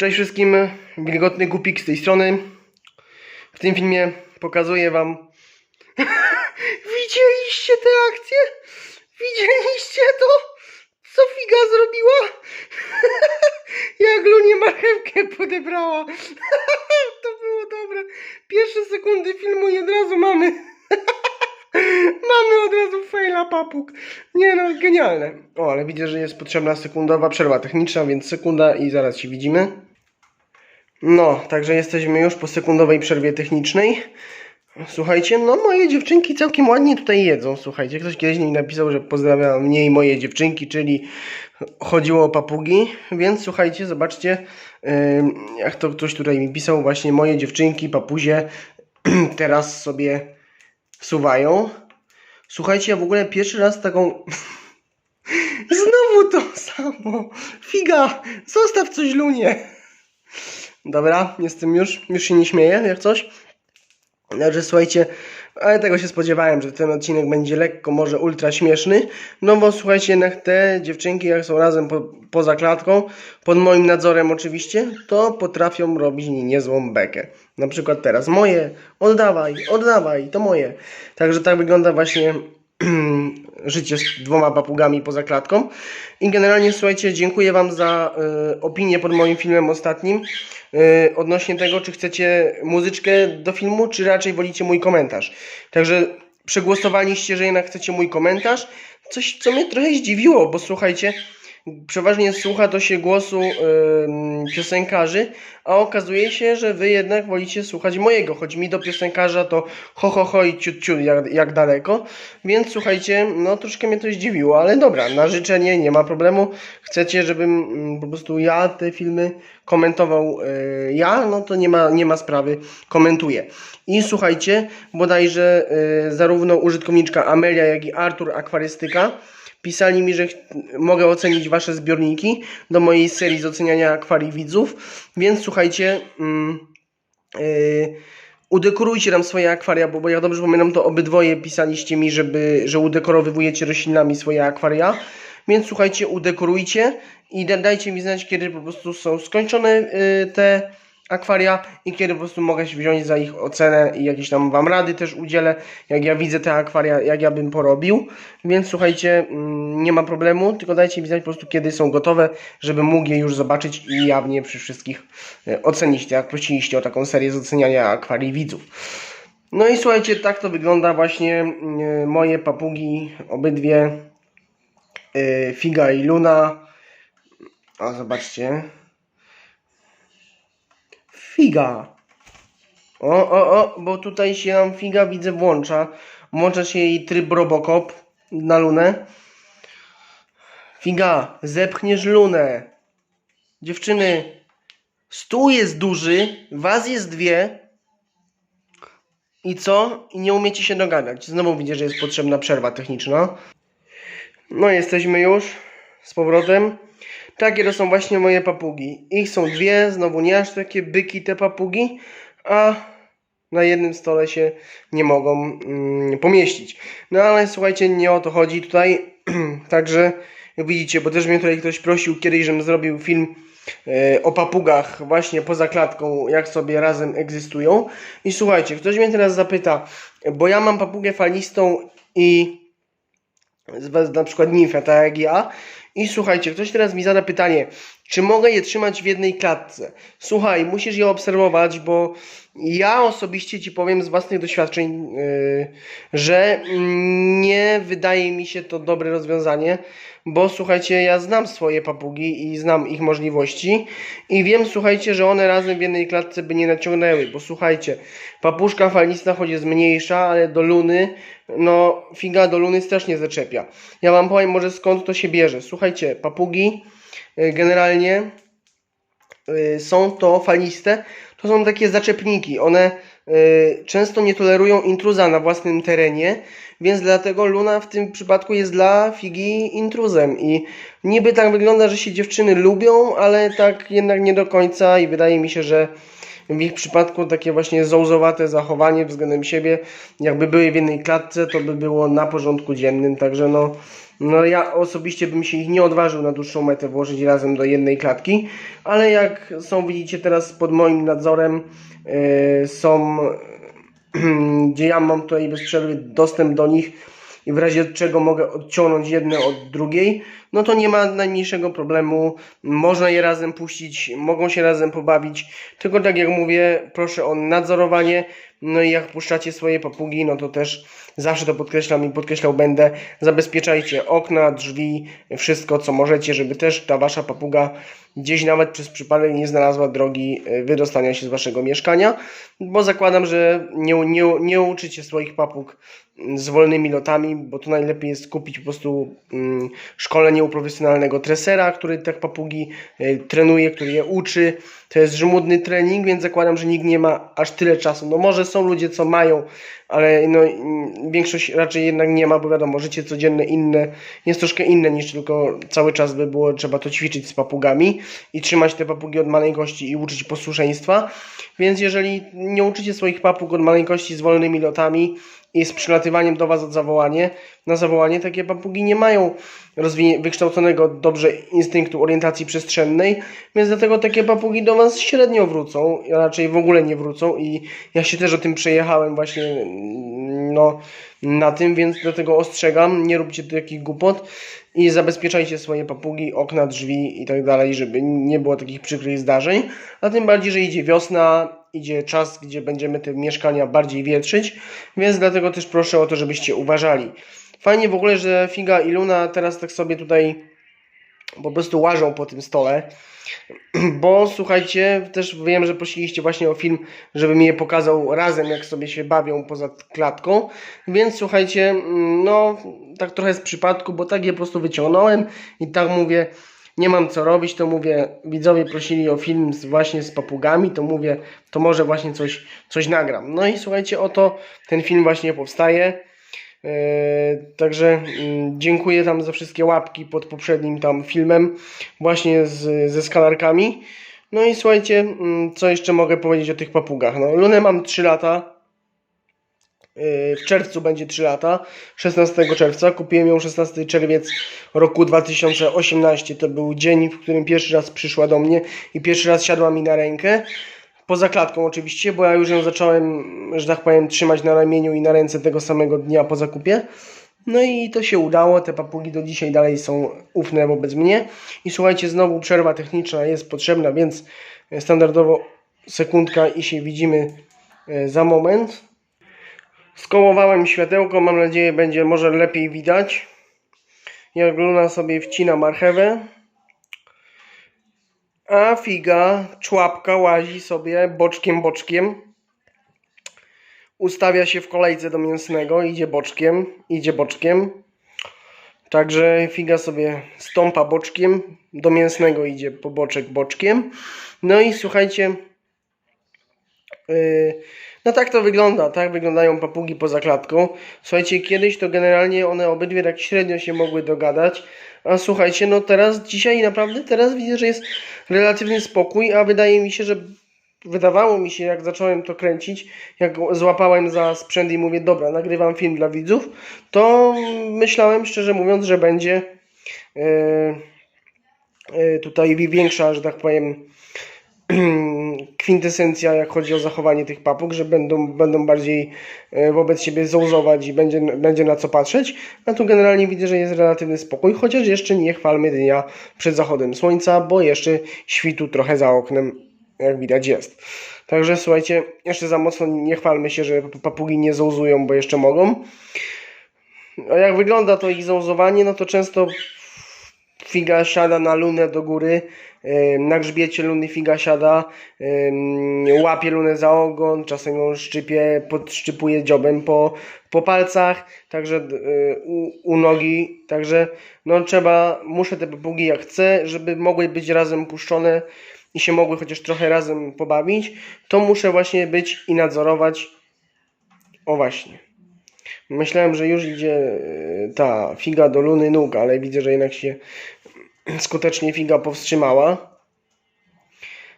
Cześć wszystkim, wilgotny kupik z tej strony. W tym filmie pokazuję wam... Widzieliście tę akcję? Widzieliście to? Co Figa zrobiła? Jak Lunie marchewkę podebrała. to było dobre. Pierwsze sekundy filmu i od razu mamy... mamy od razu faila papug. Nie no, genialne. O, ale widzę, że jest potrzebna sekundowa przerwa techniczna, więc sekunda i zaraz się widzimy. No, także jesteśmy już po sekundowej przerwie technicznej. Słuchajcie, no moje dziewczynki całkiem ładnie tutaj jedzą. Słuchajcie, ktoś kiedyś mi napisał, że pozdrawia mnie i moje dziewczynki, czyli chodziło o papugi, więc słuchajcie, zobaczcie, jak to ktoś tutaj mi pisał, właśnie moje dziewczynki, papuzie teraz sobie wsuwają. Słuchajcie, ja w ogóle pierwszy raz taką... Znowu to samo. Figa, zostaw coś lunie. Dobra, jestem już, już się nie śmieję, jak coś. Także słuchajcie, ale tego się spodziewałem, że ten odcinek będzie lekko, może ultra śmieszny. No bo słuchajcie, jednak te dziewczynki, jak są razem po, poza klatką, pod moim nadzorem oczywiście, to potrafią robić niezłą bekę. Na przykład teraz moje, oddawaj, oddawaj, to moje. Także tak wygląda właśnie życie z dwoma papugami poza klatką. I generalnie słuchajcie, dziękuję Wam za y, opinię pod moim filmem ostatnim y, odnośnie tego, czy chcecie muzyczkę do filmu, czy raczej wolicie mój komentarz. Także przegłosowaliście, że jednak chcecie mój komentarz. Coś, co mnie trochę zdziwiło, bo słuchajcie, przeważnie słucha to się głosu piosenkarzy, a okazuje się, że wy jednak wolicie słuchać mojego. Choć mi do piosenkarza to ho ho ho i ciut ciut jak, jak daleko. Więc słuchajcie, no troszkę mnie to zdziwiło, ale dobra, na życzenie nie ma problemu. Chcecie, żebym mm, po prostu ja te filmy komentował y, ja, no to nie ma, nie ma sprawy, komentuję. I słuchajcie, bodajże y, zarówno użytkowniczka Amelia, jak i Artur Akwarystyka Pisali mi, że mogę ocenić wasze zbiorniki do mojej serii z oceniania akwarii widzów, więc słuchajcie, yy, udekorujcie nam swoje akwaria, bo, bo jak dobrze pamiętam, to obydwoje pisaliście mi, żeby, że udekorowywujecie roślinami swoje akwaria. Więc słuchajcie, udekorujcie i da, dajcie mi znać, kiedy po prostu są skończone yy, te akwaria i kiedy po prostu mogę się wziąć za ich ocenę i jakieś tam wam rady też udzielę, jak ja widzę te akwaria, jak ja bym porobił. Więc słuchajcie, mm, nie ma problemu, tylko dajcie mi znać po prostu kiedy są gotowe, żebym mógł je już zobaczyć i jawnie przy wszystkich e, ocenić, tak jak prosiliście o taką serię z oceniania akwarii widzów. No i słuchajcie, tak to wygląda właśnie mm, moje papugi, obydwie, e, Figa i Luna. A zobaczcie. Figa. O, o, o, bo tutaj się nam figa widzę włącza. Włącza się jej tryb Robocop na lunę. Figa, zepchniesz lunę. Dziewczyny, stół jest duży, was jest dwie. I co? I nie umiecie się dogadać. Znowu widzę, że jest potrzebna przerwa techniczna. No, jesteśmy już z powrotem. Takie to są właśnie moje papugi. Ich są dwie, znowu nie aż takie byki te papugi, a na jednym stole się nie mogą mm, pomieścić. No ale słuchajcie, nie o to chodzi tutaj. Także widzicie, bo też mnie tutaj ktoś prosił kiedyś, żebym zrobił film e, o papugach właśnie poza klatką, jak sobie razem egzystują. I słuchajcie, ktoś mnie teraz zapyta, bo ja mam papugę falistą i na przykład nimfę, tak jak ja. I słuchajcie, ktoś teraz mi zada pytanie, czy mogę je trzymać w jednej klatce? Słuchaj, musisz je obserwować, bo ja osobiście ci powiem z własnych doświadczeń, yy, że nie wydaje mi się to dobre rozwiązanie, bo słuchajcie, ja znam swoje papugi i znam ich możliwości i wiem, słuchajcie, że one razem w jednej klatce by nie naciągnęły, bo słuchajcie, papuszka falista choć jest mniejsza, ale do luny, no figa do luny strasznie zaczepia. Ja wam powiem może skąd to się bierze. Słuchajcie, papugi generalnie y, są to faliste, to są takie zaczepniki. One y, często nie tolerują intruza na własnym terenie, więc dlatego Luna w tym przypadku jest dla figi intruzem. I niby tak wygląda, że się dziewczyny lubią, ale tak jednak nie do końca i wydaje mi się, że w ich przypadku takie właśnie zołzowate zachowanie względem siebie, jakby były w jednej klatce, to by było na porządku dziennym, także no No ja osobiście bym się ich nie odważył na dłuższą metę włożyć razem do jednej klatki, ale jak są, widzicie teraz pod moim nadzorem, yy, są, gdzie ja mam tutaj bez przerwy dostęp do nich i w razie czego mogę odciągnąć jedne od drugiej, no to nie ma najmniejszego problemu. Można je razem puścić, mogą się razem pobawić. Tylko tak jak mówię, proszę o nadzorowanie. No i jak puszczacie swoje papugi, no to też zawsze to podkreślam i podkreślał będę. Zabezpieczajcie okna, drzwi, wszystko co możecie, żeby też ta wasza papuga gdzieś nawet przez przypadek nie znalazła drogi e, wydostania się z waszego mieszkania, bo zakładam, że nie, nie, nie uczycie swoich papug mm, z wolnymi lotami, bo to najlepiej jest kupić po prostu mm, szkolenie u profesjonalnego tresera, który tak papugi y, trenuje, który je uczy. To jest żmudny trening, więc zakładam, że nikt nie ma aż tyle czasu. No może są ludzie, co mają, ale no, większość raczej jednak nie ma, bo wiadomo, życie codzienne inne jest troszkę inne niż tylko cały czas by było trzeba to ćwiczyć z papugami i trzymać te papugi od maleńkości i uczyć posłuszeństwa. Więc jeżeli nie uczycie swoich papug od maleńkości z wolnymi lotami i z przylatywaniem do Was od zawołanie, na zawołanie, takie papugi nie mają wykształconego dobrze instynktu orientacji przestrzennej, więc dlatego takie papugi do Was średnio wrócą, a raczej w ogóle nie wrócą i ja się też o tym przejechałem właśnie mm, no, na tym, więc dlatego ostrzegam, nie róbcie takich głupot i zabezpieczajcie swoje papugi, okna, drzwi i tak dalej, żeby nie było takich przykrych zdarzeń, a tym bardziej, że idzie wiosna, idzie czas, gdzie będziemy te mieszkania bardziej wietrzyć, więc dlatego też proszę o to, żebyście uważali. Fajnie w ogóle, że Figa i Luna teraz tak sobie tutaj po prostu łażą po tym stole, bo słuchajcie, też wiem, że prosiliście właśnie o film, żebym je pokazał razem, jak sobie się bawią poza klatką, więc słuchajcie, mm, no tak trochę z przypadku, bo tak je po prostu wyciągnąłem i tak mówię, nie mam co robić, to mówię, widzowie prosili o film z, właśnie z papugami, to mówię, to może właśnie coś, coś nagram. No i słuchajcie, oto ten film właśnie powstaje. Yy, także mm, dziękuję tam za wszystkie łapki pod poprzednim tam filmem, właśnie z, ze skalarkami. No i słuchajcie, mm, co jeszcze mogę powiedzieć o tych papugach? No, Lunę mam 3 lata. Yy, W czerwcu będzie 3 lata, 16 czerwca. Kupiłem ją 16 czerwiec roku 2018. To był dzień, w którym pierwszy raz przyszła do mnie i pierwszy raz siadła mi na rękę. Poza klatką oczywiście, bo ja już ją zacząłem, że tak powiem, trzymać na ramieniu i na ręce tego samego dnia po zakupie. No i to się udało, te papugi do dzisiaj dalej są ufne wobec mnie. I słuchajcie, znowu przerwa techniczna jest potrzebna, więc standardowo sekundka i się widzimy e, za moment. Skołowałem światełko, mam nadzieję będzie może lepiej widać. Jak Luna sobie wcina marchewę. A figa, człapka łazi sobie boczkiem, boczkiem. Ustawia się w kolejce do mięsnego, idzie boczkiem, idzie boczkiem. Także figa sobie stąpa boczkiem, do mięsnego idzie po boczek boczkiem. No i słuchajcie, yy, no tak to wygląda, tak wyglądają papugi poza klatką. Słuchajcie, kiedyś to generalnie one obydwie tak średnio się mogły dogadać. A słuchajcie, no teraz, dzisiaj naprawdę, teraz widzę, że jest relatywny spokój, a wydaje mi się, że wydawało mi się, jak zacząłem to kręcić, jak złapałem za sprzęt i mówię, dobra, nagrywam film dla widzów, to myślałem, szczerze mówiąc, że będzie yy, tutaj większa, że tak powiem, kwintesencja, jak chodzi o zachowanie tych papug, że będą, będą bardziej e, wobec siebie zołzować i będzie, będzie na co patrzeć. A tu generalnie widzę, że jest relatywny spokój, chociaż jeszcze nie chwalmy dnia przed zachodem słońca, bo jeszcze świtu trochę za oknem, jak widać, jest. Także słuchajcie, jeszcze za mocno nie chwalmy się, że papugi nie zołzują, bo jeszcze mogą. A jak wygląda to ich zołzowanie, no to często figa siada na lunę do góry, na grzbiecie luny figa siada, łapie lunę za ogon, czasem ją szczypie, podszczypuje dziobem po, po palcach, także y, u, u nogi, także no trzeba, muszę te papugi jak chcę, żeby mogły być razem puszczone i się mogły chociaż trochę razem pobawić, to muszę właśnie być i nadzorować, o właśnie. Myślałem, że już idzie e, ta figa do luny nóg, ale widzę, że jednak się skutecznie figa powstrzymała.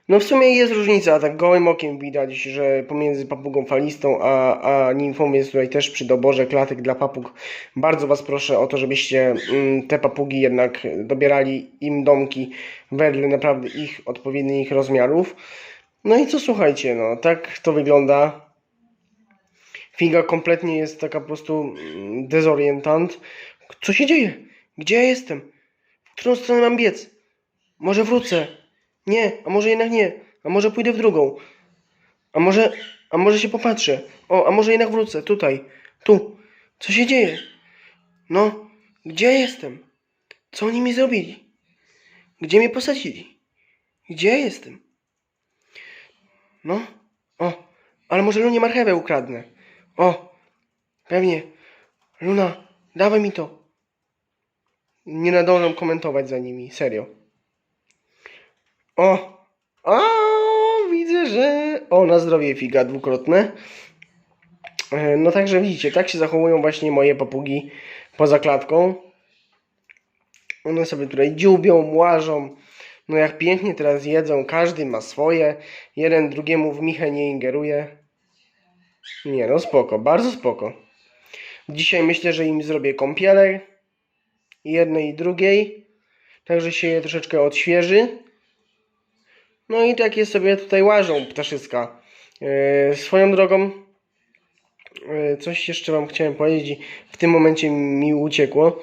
No w sumie jest różnica, tak gołym okiem widać, że pomiędzy papugą falistą a, a nimfą jest tutaj też przy doborze klatek dla papug. Bardzo Was proszę o to, żebyście mm, te papugi jednak dobierali im domki wedle naprawdę ich odpowiednich rozmiarów. No i co słuchajcie, no tak to wygląda. Figa kompletnie jest taka po prostu mm, dezorientant. Co się dzieje? Gdzie ja jestem? W którą stronę mam biec? Może wrócę? Nie, a może jednak nie. A może pójdę w drugą. A może, a może się popatrzę. O, a może jednak wrócę. Tutaj. Tu. Co się dzieje? No, gdzie jestem? Co oni mi zrobili? Gdzie mnie posadzili? Gdzie ja jestem? No, o, ale może Lunie marchewę ukradnę. O, pewnie. Luna, dawaj mi to. Nie nadążam komentować za nimi, serio. O, o, widzę, że o, na zdrowie figa dwukrotne. E, No także widzicie, tak się zachowują właśnie moje papugi poza klatką. One sobie tutaj dziubią, łażą. No jak pięknie teraz jedzą, każdy ma swoje. Jeden drugiemu w michę nie ingeruje. Nie no, spoko, bardzo spoko. Dzisiaj myślę, że im zrobię kąpielę. Jednej i drugiej. Także się je troszeczkę odświeży. No i takie sobie tutaj łażą ptaszyska. Yy, swoją drogą, yy, coś jeszcze Wam chciałem powiedzieć, w tym momencie mi uciekło.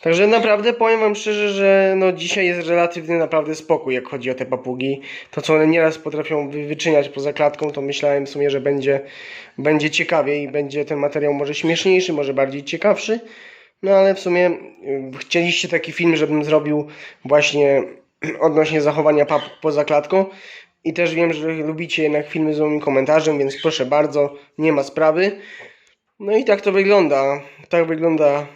Także naprawdę powiem Wam szczerze, że no dzisiaj jest relatywny naprawdę spokój, jak chodzi o te papugi. To, co one nieraz potrafią wy- wyczyniać poza klatką, to myślałem w sumie, że będzie, będzie ciekawiej i będzie ten materiał może śmieszniejszy, może bardziej ciekawszy. No ale w sumie y, chcieliście taki film, żebym zrobił właśnie odnośnie zachowania papug poza klatką. I też wiem, że lubicie jednak filmy z moim komentarzem, więc proszę bardzo, nie ma sprawy. No i tak to wygląda. Tak wygląda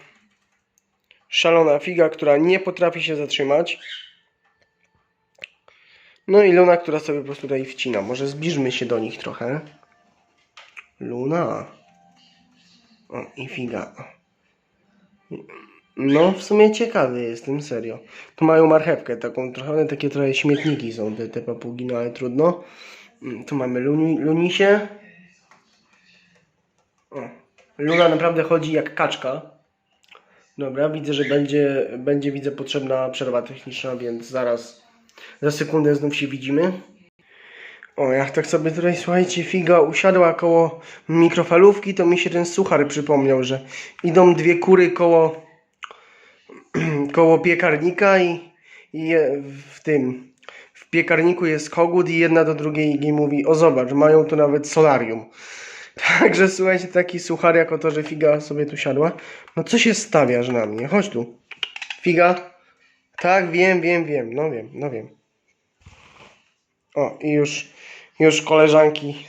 szalona figa, która nie potrafi się zatrzymać. No i Luna, która sobie po prostu tutaj wcina. Może zbliżmy się do nich trochę. Luna. O, i figa. No, w sumie ciekawy jestem, serio. Tu mają marchewkę, taką trochę, takie trochę śmietniki są te, te papugi, no ale trudno. Mm, Tu mamy Luni, Lunisie. O, Luna naprawdę chodzi jak kaczka. Dobra, widzę, że będzie, będzie widzę potrzebna przerwa techniczna, więc zaraz, za sekundę znów się widzimy. O, jak tak sobie tutaj, słuchajcie, figa usiadła koło mikrofalówki, to mi się ten suchar przypomniał, że idą dwie kury koło, koło piekarnika i, i w tym, w piekarniku jest kogut i jedna do drugiej i mówi, o zobacz, mają tu nawet solarium. Także słuchajcie, taki suchar jako to, że figa sobie tu siadła. No co się stawiasz na mnie? Chodź tu. Figa? Tak, wiem, wiem, wiem, no wiem, no wiem. O, i już, już koleżanki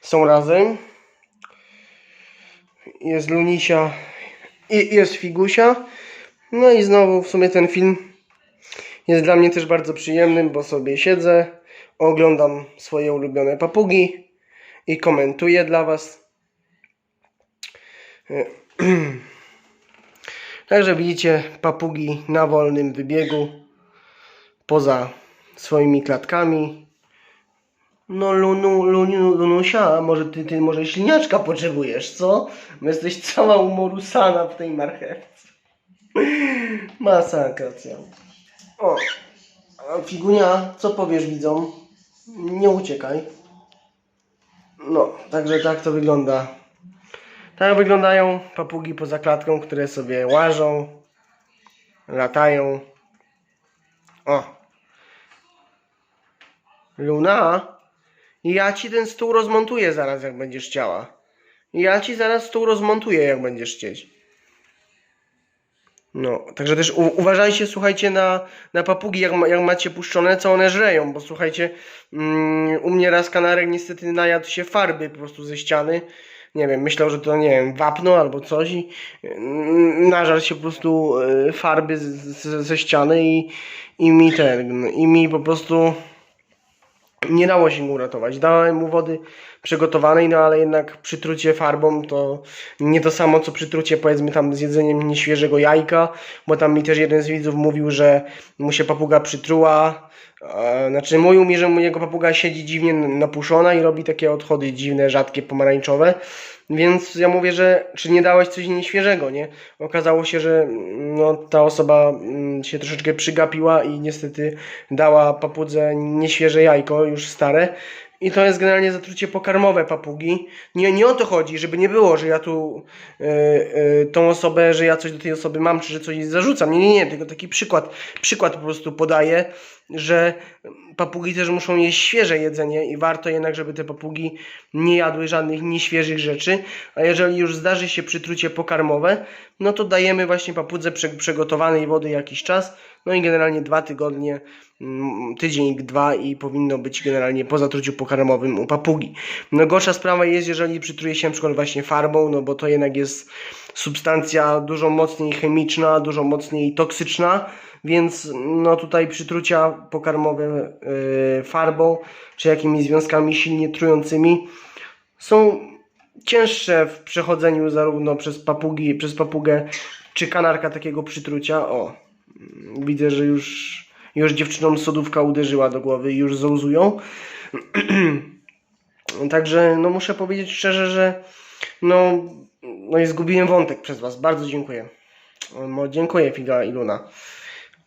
są razem. Jest Lunisia i jest Figusia. No i znowu w sumie ten film jest dla mnie też bardzo przyjemny, bo sobie siedzę, oglądam swoje ulubione papugi i komentuję dla Was. Także widzicie papugi na wolnym wybiegu poza swoimi klatkami. No Lunu, Lunu, Lunusia, może ty, ty może śliniaczka potrzebujesz, co? Bo jesteś cała umorusana w tej marchewce. Masakra. O, Figunia, co powiesz widzom? Nie uciekaj. No, także tak to wygląda. Tak wyglądają papugi poza klatką, które sobie łażą, latają. O. Luna, ja ci ten stół rozmontuję zaraz, jak będziesz chciała. Ja ci zaraz stół rozmontuję, jak będziesz chcieć. No, także też u- uważajcie, słuchajcie, na, na papugi, jak, jak macie puszczone, co one żreją, bo słuchajcie, mm, u mnie raz kanarek niestety najadł się farby po prostu ze ściany. Nie wiem, myślał, że to, nie wiem, wapno albo coś i mm, nażarł się po prostu y, farby z, z, ze ściany i, i mi ten, i mi po prostu nie dało się mu uratować. Dałem mu wody przygotowanej, no ale jednak przytrucie farbą to nie to samo, co przytrucie powiedzmy tam z jedzeniem nieświeżego jajka, bo tam mi też jeden z widzów mówił, że mu się papuga przytruła znaczy mówił mi, że jego papuga siedzi dziwnie napuszona i robi takie odchody dziwne, rzadkie, pomarańczowe. Więc ja mówię, że czy nie dałeś coś nieświeżego, nie? Okazało się, że mm, no, ta osoba mm, się troszeczkę przygapiła i niestety dała papudze nieświeże jajko, już stare. I to jest generalnie zatrucie pokarmowe papugi. Nie, nie o to chodzi, żeby nie było, że ja tu y, y, tą osobę, że ja coś do tej osoby mam, czy że coś zarzucam. Nie, nie, nie, tylko taki przykład, przykład po prostu podaję, że papugi też muszą jeść świeże jedzenie i warto jednak, żeby te papugi nie jadły żadnych nieświeżych rzeczy. A jeżeli już zdarzy się przytrucie pokarmowe, no to dajemy właśnie papudze prze, przygotowanej wody jakiś czas. No i generalnie dwa tygodnie, mm, tydzień, dwa i powinno być generalnie po zatruciu pokarmowym u papugi. No gorsza sprawa jest, jeżeli przytruje się na przykład właśnie farbą, no bo to jednak jest substancja dużo mocniej chemiczna, dużo mocniej toksyczna, więc no tutaj przytrucia pokarmowe yy, farbą czy jakimiś związkami silnie trującymi są cięższe w przechodzeniu zarówno przez papugi, przez papugę czy kanarka takiego przytrucia. O, widzę, że już, już dziewczynom sodówka uderzyła do głowy i już zołzują. Także no muszę powiedzieć szczerze, że no, no i zgubiłem wątek przez Was. Bardzo dziękuję. No, dziękuję Figa i Luna.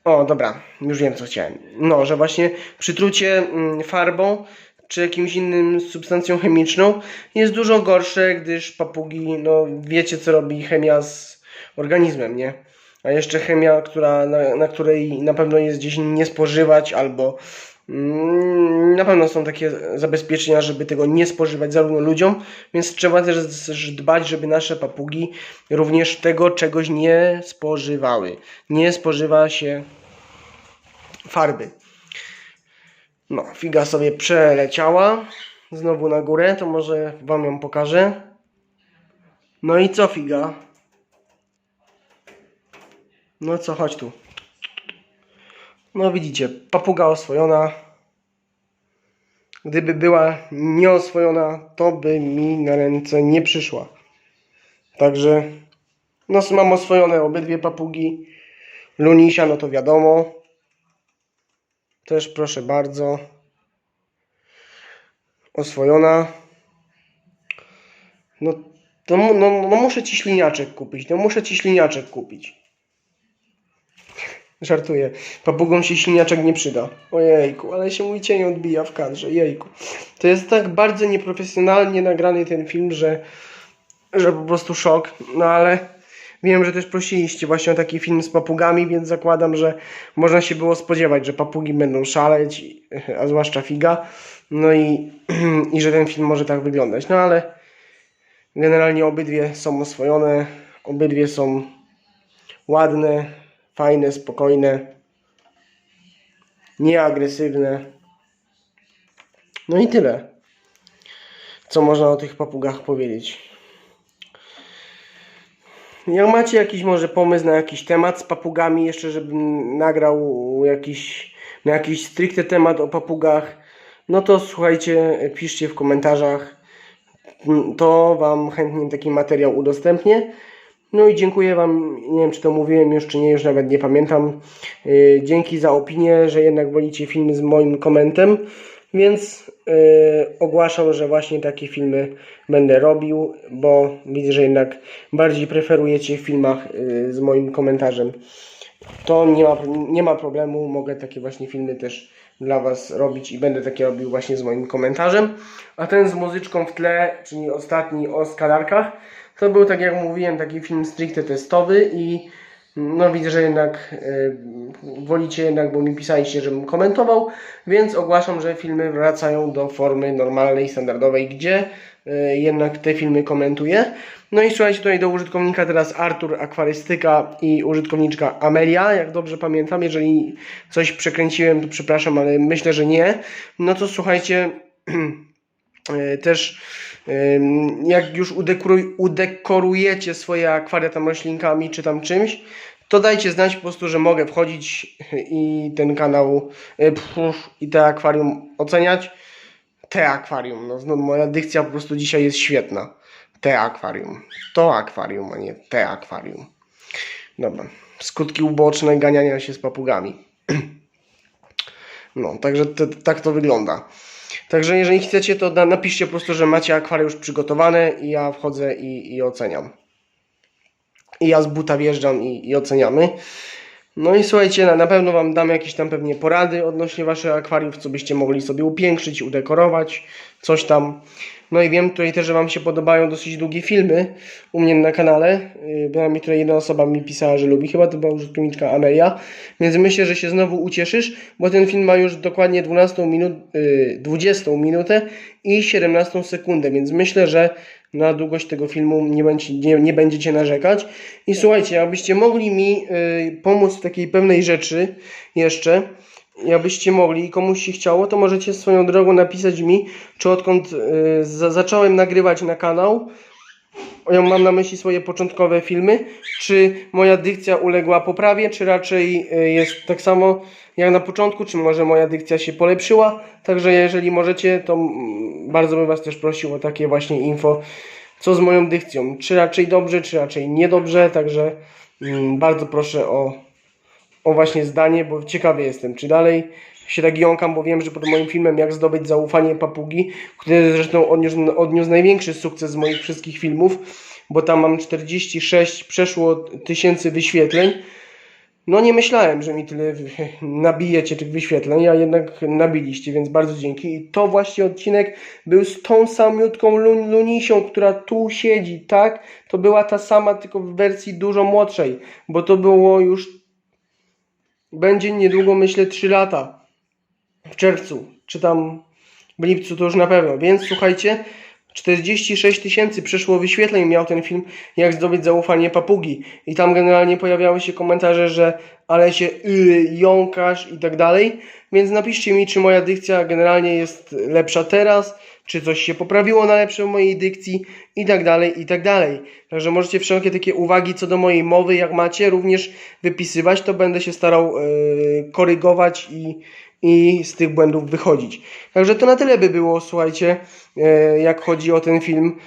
O, dobra, już wiem co chciałem. No, że właśnie przytrucie mm, farbą czy jakimś innym substancją chemiczną jest dużo gorsze, gdyż papugi, no wiecie co robi chemia z organizmem, nie? A jeszcze chemia, która, na, na której na pewno jest gdzieś nie spożywać albo na pewno są takie zabezpieczenia, żeby tego nie spożywać zarówno ludziom, więc trzeba też dbać, żeby nasze papugi również tego czegoś nie spożywały. Nie spożywa się farby. No, figa sobie przeleciała. Znowu na górę, to może wam ją pokażę. No i co figa? No co, chodź tu. No widzicie, papuga oswojona. Gdyby była nieoswojona, to by mi na ręce nie przyszła. Także, no mam oswojone obydwie papugi. Lunisia, no to wiadomo. Też proszę bardzo. Oswojona. No, to, no, no muszę ci śliniaczek kupić. No muszę ci śliniaczek kupić. Żartuję. Papugom się śliniaczek nie przyda. Ojejku, ale się mój cień odbija w kadrze. Jejku. To jest tak bardzo nieprofesjonalnie nagrany ten film, że, że po prostu szok. No ale wiem, że też prosiliście właśnie o taki film z papugami, więc zakładam, że można się było spodziewać, że papugi będą szaleć, a zwłaszcza figa. No i, i że ten film może tak wyglądać. No ale generalnie obydwie są oswojone, obydwie są ładne, fajne, spokojne, nieagresywne. No i tyle, co można o tych papugach powiedzieć. Jak macie jakiś może pomysł na jakiś temat z papugami, jeszcze żebym nagrał jakiś, na jakiś stricte temat o papugach, no to słuchajcie, piszcie w komentarzach. To Wam chętnie taki materiał udostępnię. No i dziękuję Wam, nie wiem czy to mówiłem już, czy nie, już nawet nie pamiętam. Yy, dzięki za opinię, że jednak wolicie filmy z moim komentem, więc yy, ogłaszam, że właśnie takie filmy będę robił, bo widzę, że jednak bardziej preferujecie w filmach yy, z moim komentarzem. To nie ma, nie ma problemu, mogę takie właśnie filmy też dla Was robić i będę takie robił właśnie z moim komentarzem. A ten z muzyczką w tle, czyli ostatni o skalarkach, to był, tak jak mówiłem, taki film stricte testowy i no widzę, że jednak y, wolicie jednak, bo mi pisaliście, żebym komentował, więc ogłaszam, że filmy wracają do formy normalnej, standardowej, gdzie y, jednak te filmy komentuję. No i słuchajcie, tutaj do użytkownika teraz Artur Akwarystyka i użytkowniczka Amelia, jak dobrze pamiętam, jeżeli coś przekręciłem, to przepraszam, ale myślę, że nie. No to słuchajcie, też jak już udekorujecie swoje akwaria tam roślinkami czy tam czymś, to dajcie znać po prostu, że mogę wchodzić i ten kanał pff, i te akwarium oceniać. Te akwarium, no, no moja dykcja po prostu dzisiaj jest świetna. Te akwarium. To akwarium, a nie te akwarium. Dobra. Skutki uboczne ganiania się z papugami. No, także to, tak to wygląda. Także jeżeli chcecie, to na, napiszcie po prostu, że macie akwarium już przygotowane i ja wchodzę i, i oceniam. I ja z buta wjeżdżam i, i oceniamy. No i słuchajcie, na, na pewno Wam dam jakieś tam pewnie porady odnośnie Waszych akwariów, co byście mogli sobie upiększyć, udekorować, coś tam. No i wiem tutaj też, że Wam się podobają dosyć długie filmy u mnie na kanale. Yy, Bynajmniej tutaj jedna osoba mi pisała, że lubi, chyba to była użytkowniczka Amelia. Więc myślę, że się znowu ucieszysz, bo ten film ma już dokładnie 12 minut, yy, 20 minutę i 17 sekundę, więc myślę, że na długość tego filmu nie, będzie, nie, nie będziecie narzekać. I słuchajcie, jakbyście mogli mi yy, pomóc w takiej pewnej rzeczy jeszcze, jakbyście mogli i komuś się chciało, to możecie swoją drogą napisać mi, czy odkąd za, zacząłem nagrywać na kanał, ja mam na myśli swoje początkowe filmy, czy moja dykcja uległa poprawie, czy raczej y, jest tak samo jak na początku, czy może moja dykcja się polepszyła. Także jeżeli możecie, to mm, bardzo bym Was też prosił o takie właśnie info, co z moją dykcją. Czy raczej dobrze, czy raczej niedobrze. Także mm, bardzo proszę o, o właśnie zdanie, bo ciekawy jestem, czy dalej się tak jąkam, bo wiem, że pod moim filmem Jak zdobyć zaufanie papugi, który zresztą odniósł, odniósł największy sukces z moich wszystkich filmów, bo tam mam 46 przeszło tysięcy wyświetleń. No nie myślałem, że mi tyle nabijecie tych wyświetleń, a jednak nabiliście, więc bardzo dzięki. I to właśnie odcinek był z tą samiutką Lun- Lunisią, która tu siedzi, tak? To była ta sama, tylko w wersji dużo młodszej, bo to było już będzie niedługo, myślę, 3 lata. W czerwcu, czy tam w lipcu, to już na pewno. Więc słuchajcie, 46 tysięcy przeszło wyświetleń miał ten film, jak zdobyć zaufanie papugi. I tam generalnie pojawiały się komentarze, że ale się y, jąkasz i tak dalej. Więc napiszcie mi, czy moja dykcja generalnie jest lepsza teraz, czy coś się poprawiło na lepsze w mojej dykcji i tak dalej, i tak dalej. Także możecie wszelkie takie uwagi co do mojej mowy, jak macie, również wypisywać, to będę się starał yy, korygować i, i z tych błędów wychodzić. Także to na tyle by było, słuchajcie, e, jak chodzi o ten film,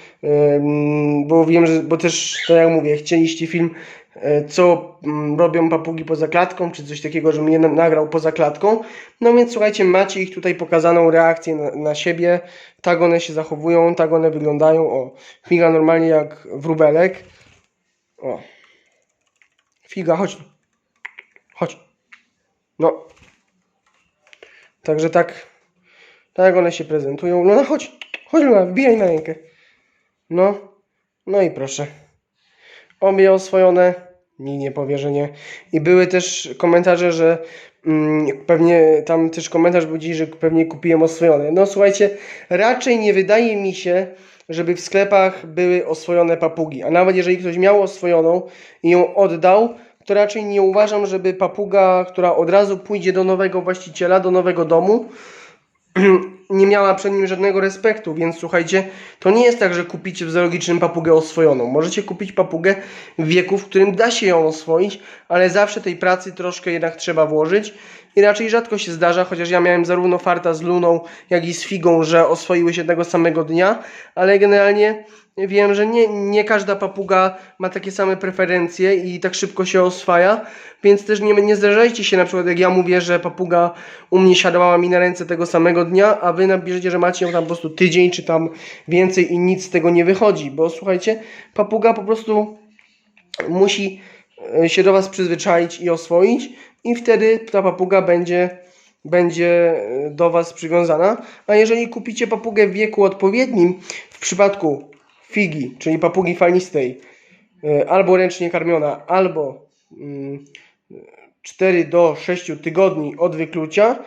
bo wiem, że, bo też, tak jak mówię, chcieliście film, e, co mm, robią papugi poza klatką, czy coś takiego, żebym je na- nagrał poza klatką. No więc słuchajcie, macie ich tutaj pokazaną reakcję na, na siebie, tak one się zachowują, tak one wyglądają, o, figa normalnie jak wróbelek, o, figa, chodź. Chodź, no, Także tak, tak one się prezentują. Luna, chodź, chodź Luna, wbijaj na rękę. No, no i proszę. Obie oswojone, że nie. I były też komentarze, że mm, pewnie tam też komentarz był dziś, że pewnie kupiłem oswojone. No słuchajcie, raczej nie wydaje mi się, żeby w sklepach były oswojone papugi. A nawet jeżeli ktoś miał oswojoną i ją oddał, to raczej nie uważam, żeby papuga, która od razu pójdzie do nowego właściciela, do nowego domu, nie miała przed nim żadnego respektu, więc słuchajcie, to nie jest tak, że kupicie w zoologicznym papugę oswojoną. Możecie kupić papugę w wieku, w którym da się ją oswoić, ale zawsze tej pracy troszkę jednak trzeba włożyć i raczej rzadko się zdarza, chociaż ja miałem zarówno farta z Luną, jak i z Figą, że oswoiły się tego samego dnia, ale generalnie wiem, że nie, nie każda papuga ma takie same preferencje i tak szybko się oswaja, więc też nie, nie zdarzajcie się na przykład, jak ja mówię, że papuga u mnie siadała mi na ręce tego samego dnia, a wy nabierzecie, że macie ją tam po prostu tydzień czy tam więcej i nic z tego nie wychodzi, bo słuchajcie, papuga po prostu musi e, się do Was przyzwyczaić i oswoić i wtedy ta papuga będzie, będzie e, do Was przywiązana. A jeżeli kupicie papugę w wieku odpowiednim, w przypadku figi, czyli papugi falistej, e, albo ręcznie karmiona, albo mm, 4 do 6 tygodni od wyklucia,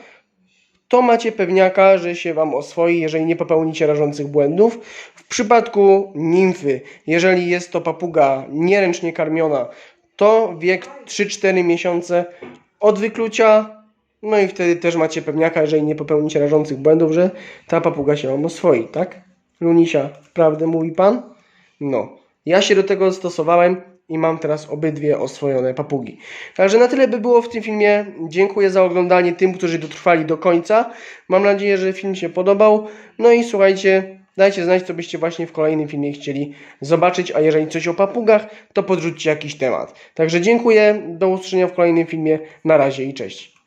to macie pewniaka, że się Wam oswoi, jeżeli nie popełnicie rażących błędów. W przypadku nimfy, jeżeli jest to papuga nieręcznie karmiona, to wiek 3-4 miesiące od wyklucia. No i wtedy też macie pewniaka, jeżeli nie popełnicie rażących błędów, że ta papuga się Wam oswoi, tak? Lunisia, prawdę mówi Pan? No. Ja się do tego stosowałem i mam teraz obydwie oswojone papugi. Także na tyle by było w tym filmie. Dziękuję za oglądanie tym, którzy dotrwali do końca. Mam nadzieję, że film się podobał. No i słuchajcie, dajcie znać, co byście właśnie w kolejnym filmie chcieli zobaczyć, a jeżeli coś o papugach, to podrzućcie jakiś temat. Także dziękuję, do usłyszenia w kolejnym filmie. Na razie i cześć.